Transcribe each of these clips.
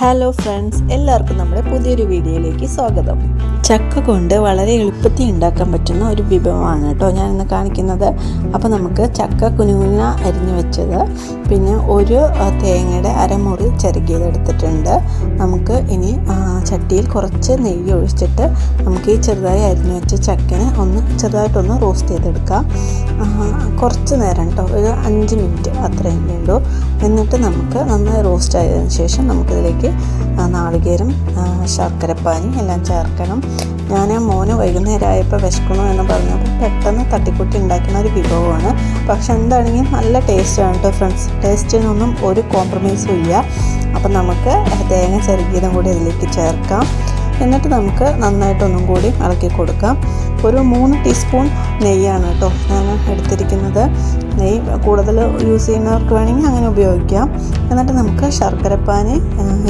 Hello friends എല്ലാവർക്കും നമ്മുടെ പുതിയൊരു വീഡിയോയിലേക്ക് സ്വാഗതം. ചക്ക കൊണ്ട് വളരെ എളുപ്പത്തിൽ ഉണ്ടാക്കാൻ പറ്റുന്ന ഒരു വിഭവമാണ് കേട്ടോ ഞാനിന്ന് കാണിക്കുന്നത്. അപ്പോൾ നമുക്ക് ചക്ക കുനുകുന അരിഞ്ഞു വെച്ചത് പിന്നെ ഒരു തേങ്ങയുടെ അരമുറി ചെറുകിയത് എടുത്തിട്ടുണ്ട്. നമുക്ക് ഇനി ചട്ടിയിൽ കുറച്ച് നെയ്യ് ഒഴിച്ചിട്ട് നമുക്ക് ഈ ചെറുതായി അരിഞ്ഞു വെച്ച ചക്കനെ ഒന്ന് ചെറുതായിട്ടൊന്ന് റോസ്റ്റ് ചെയ്തെടുക്കാം. കുറച്ച് നേരം കേട്ടോ ഒരു അഞ്ച് മിനിറ്റ് അത്രയും വേണ്ടു എന്നിട്ട് നമുക്ക് നന്നായി റോസ്റ്റ് ആയതിനു ശേഷം നമുക്കിതിലേക്ക് നാളികേരം ശർക്കരപ്പാനി എല്ലാം ചേർക്കണം. ഞാൻ മോന് വൈകുന്നേരമായപ്പോൾ വിശക്കണോ എന്ന് പറഞ്ഞപ്പോൾ പെട്ടെന്ന് തട്ടിക്കൂട്ടി ഉണ്ടാക്കുന്ന ഒരു വിഭവമാണ്. പക്ഷെ എന്താണെങ്കിലും നല്ല ടേസ്റ്റാണ് കേട്ടോ ഫ്രണ്ട്സ് ടേസ്റ്റിനൊന്നും ഒരു കോംപ്രമൈസും ഇല്ല. അപ്പം നമുക്ക് തേങ്ങ ചെറുകിയതും കൂടി ഇതിലേക്ക് ചേർക്കാം. എന്നിട്ട് നമുക്ക് നന്നായിട്ടൊന്നും കൂടി ഇളക്കി കൊടുക്കാം. ഒരു മൂന്ന് ടീസ്പൂൺ നെയ്യാണ് കേട്ടോ ഞാൻ എടുത്തിരിക്കുന്നത്. നെയ്യ് കൂടുതൽ യൂസ് ചെയ്യുന്നവർക്ക് വേണമെങ്കിൽ അങ്ങനെ ഉപയോഗിക്കാം. എന്നിട്ട് നമുക്ക് ശർക്കരപ്പാനി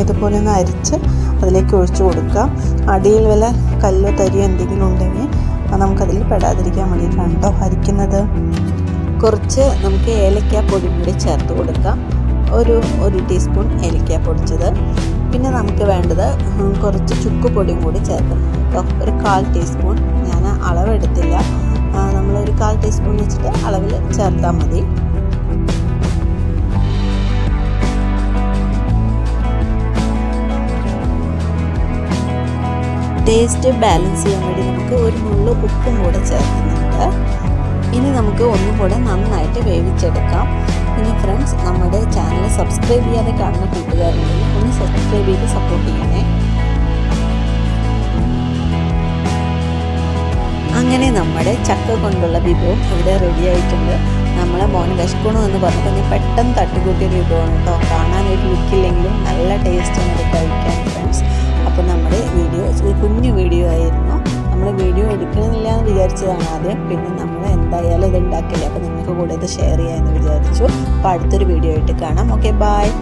ഇതുപോലെ ഒന്ന് അരിച്ച് അതിലേക്ക് ഒഴിച്ചു കൊടുക്കാം. അടിയിൽ വല്ല കല്ലോ തരിയോ എന്തെങ്കിലും ഉണ്ടെങ്കിൽ നമുക്കതിൽ പെടാതിരിക്കാൻ വേണ്ടിയിട്ടാണ് കേട്ടോ അരിക്കുന്നത്. കുറച്ച് നമുക്ക് ഏലക്ക പൊടി കൂടി ചേർത്ത് കൊടുക്കാം. ഒരു ഒരു ടീസ്പൂൺ ഏലക്ക പൊടിച്ചത്. പിന്നെ നമുക്ക് വേണ്ടത് കുറച്ച് ചുക്ക് പൊടിയും കൂടി ചേർക്കണം കേട്ടോ. ഒരു കാൽ ടീസ്പൂൺ ഞാൻ അളവെടുത്തില്ല. നമ്മൾ നമ്മളൊരു കാൽ ടീസ്പൂൺ വെച്ചിട്ട് അളവിൽ ചേർത്താൽ മതി. ടേസ്റ്റ് ബാലൻസ് ചെയ്യാൻ വേണ്ടി നമുക്ക് ഒരു നുള്ളു ഉപ്പും കൂടെ ചേർക്കുന്നുണ്ട്. ഇനി നമുക്ക് ഒന്നും കൂടെ നന്നായിട്ട് വേവിച്ചെടുക്കാം. ഇനി ഫ്രണ്ട്സ് നമ്മുടെ ചാനൽ സബ്സ്ക്രൈബ് ചെയ്യാതെ കാണുന്ന കൂട്ടുകാരുണ്ടെങ്കിൽ ഒന്ന് സബ്സ്ക്രൈബ് ചെയ്ത് സപ്പോർട്ട് ചെയ്യണേ. അങ്ങനെ നമ്മുടെ ചക്ക കൊണ്ടുള്ള വിഭവം ഇവിടെ റെഡി ആയിട്ടുണ്ട്. നമ്മളെ മോൻ വിശക്കണു എന്ന് പറഞ്ഞപ്പോൾ ഞാൻ പെട്ടെന്ന് തട്ടുകൂട്ടിയ വിഭവമാണ് കേട്ടോ. കാണാൻ ഒരു ലുക്കില്ലെങ്കിലും നല്ല ടേസ്റ്റ് ഉണ്ട് കഴിക്കാൻ ഫ്രണ്ട്സ് വിചാരിച്ചതാണ് ആദ്യം. പിന്നെ നമ്മൾ എന്തായാലും ഇത് ഉണ്ടാക്കില്ല അപ്പോൾ നിങ്ങൾക്ക് കൂടെ ഇത് ഷെയർ ചെയ്യാമെന്ന് വിചാരിച്ചു. അപ്പോൾ അടുത്തൊരു വീഡിയോ ആയിട്ട് കാണാം. Okay bye